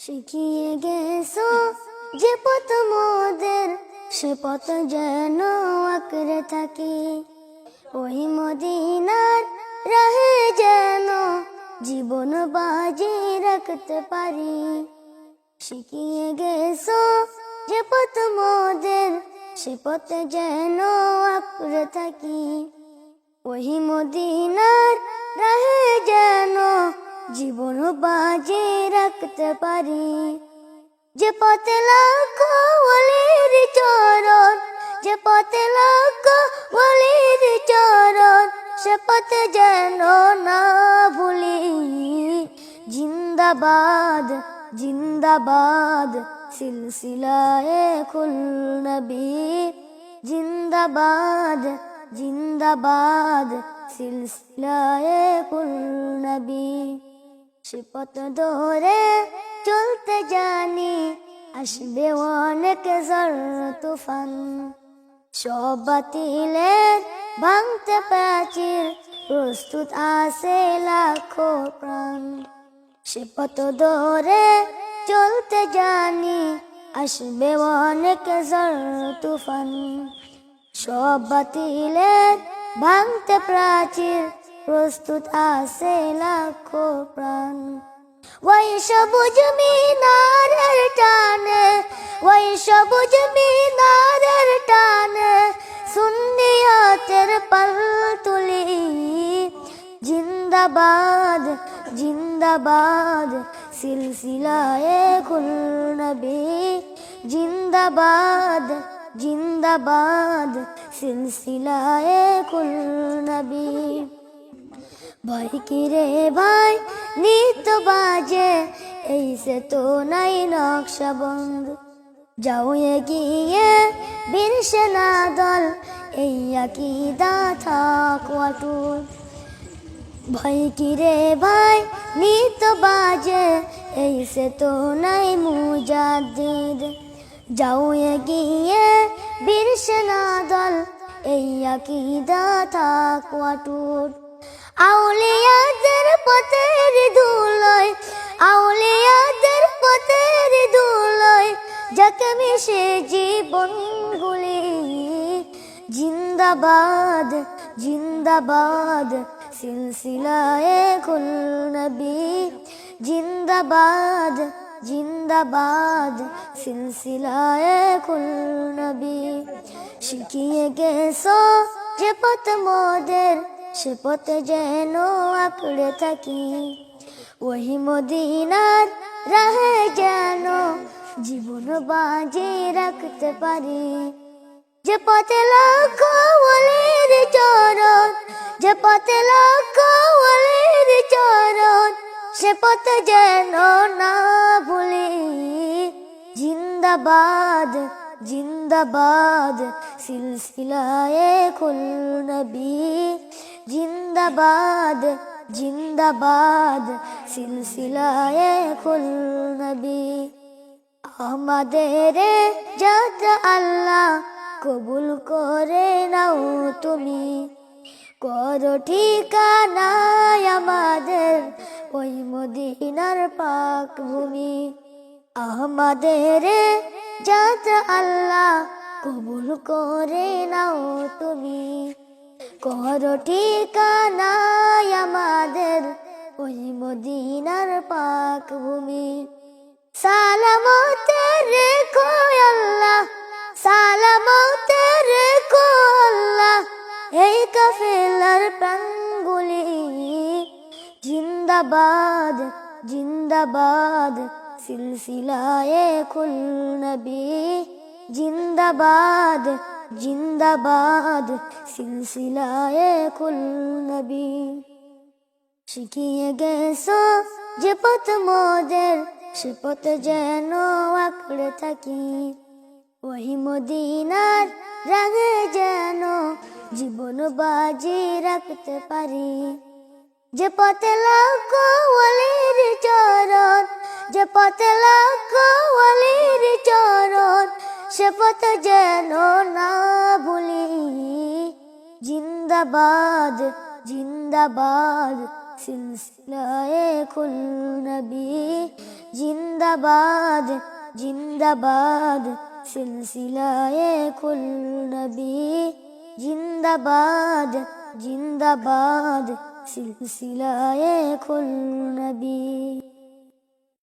শিখিয়ে গেছো যে পথ মোদের সে পথ যেন আঁকড়ে থাকি। ওই মদিনার রাহে যেন জীবন বাজি রাখতে পারি। শিখিয়ে গেছো যে পথ মোদের সে পথ যেন আঁকড়ে থাকি। ওই মদিনার রাহে যেন জীবন বাজে রাখতে পারি। যে পথে লাখো চরণ, যে পথে লাখো চরণ, সে পথে যেন না ভুলি। জিন্দাবাদ জিন্দাবাদ, সিলসিলায় কুল নবী। জিন্দাবাদ জিন্দাবাদ, সিলসিলায় কুল নবী। সে ধরে চলতে জানি, আসবে অনেক ঝড়, তুফান। সব বাতিলের ভাঙতে প্রাচীর, প্রস্তুত আছে লাখো প্রাণ। সে পথ ধরে চলতে জানি, আসবে অনেক ঝড়, তুফান। সব বাতিলের ভাঙতে প্রাচীর প্রস্তুত আছে লাখো প্রাণ। ওই সবুজ মিনারের টানে, ওই সবুজ মিনারের টানে সুন্নিয়তের পাল তুলি। জিন্দাবাদ জিন্দাবাদ, সিলসিলায়ে কুল নবী। জিন্দাবাদ জিন্দাবাদ, সিলসিলায়ে কুল নবী। ভাই কিরে ভাই? নিত বাজে, এই সে তো নাই নকশা বন্ধ। যাও এগিয়ে বীর সেনা দল, এই আকিদা থাক অটুট ভাই কিরে ভাই? নিত বাজে, এই সে তো নাই মুজাদ্দিদ। যাও এগিয়ে বীর সেনা দল, এই আকিদা থাক অটুট আউলিয়াদের পথের ধুলোয়, আউলিয়াদের পথের ধুলোয় যাকে মিশে জীবনগুলি। জিন্দাবাদ জিন্দাবাদ, সিলসিলায়ে কুল জিন্দাবাদ জিন্দাবাদ, সিলসিলায়ে কুল নবী। শিখিয়ে গেছো যে পথ মোদের সে পথে যেন আঁকড়ে থাকি ওই মদিনার রাহে যেন জীবন বাজে রাখতে পারি। যে পথে ওলির চরণ, যে পথে ওলির চরণ, সে পথে যেন না ভুলি। জিন্দাবাদ জিন্দাবাদ, সিলসিলায়ে কুল নবী। জিন্দাবাদ জিন্দাবাদ, সিলসিলায়ে কুল নবী। আমাদের যাত্রা আল্লাহ কবুল করে নাও তুমি। করো ঠিকানা আমাদের ওই মদিনার পাক ভূমি। আমাদের যাত্রা আল্লাহ কবুল করে নাও তুমি। করো ঠিকানা আমাদের ওই মদিনার পাক ভূমি সালামতে রেখো আল্লাহ, সালামতে রেখো আল্লাহ, এই কাফেলার প্রাণগুলি। জিন্দাবাদ জিন্দাবাদ, সিলসিলায়ে কুল নবী জিন্দাবাদ জিন্দাবাদ, সিলসিলায়ে কুল নবী। শিখিয়ে গেছো যে পথ মোদের, সে পথ যেন আঁকড়ে থাকি। ওই মদিনার রাগে যেন জীবন বাজি রাখতে পারি। যে পথে লাখো চরণ, যে পথে লাখো চরণ সে পথ যেন না ভুলি। জিন্দাবাদ জিন্দাবাদ, সিলসিলায়ে কুল নবী। জিন্দাবাদ জিন্দাবাদ, সিলসিলায়ে কুল নবী। জিন্দাবাদ জিন্দাবাদ, সিলসিলায়ে নবী।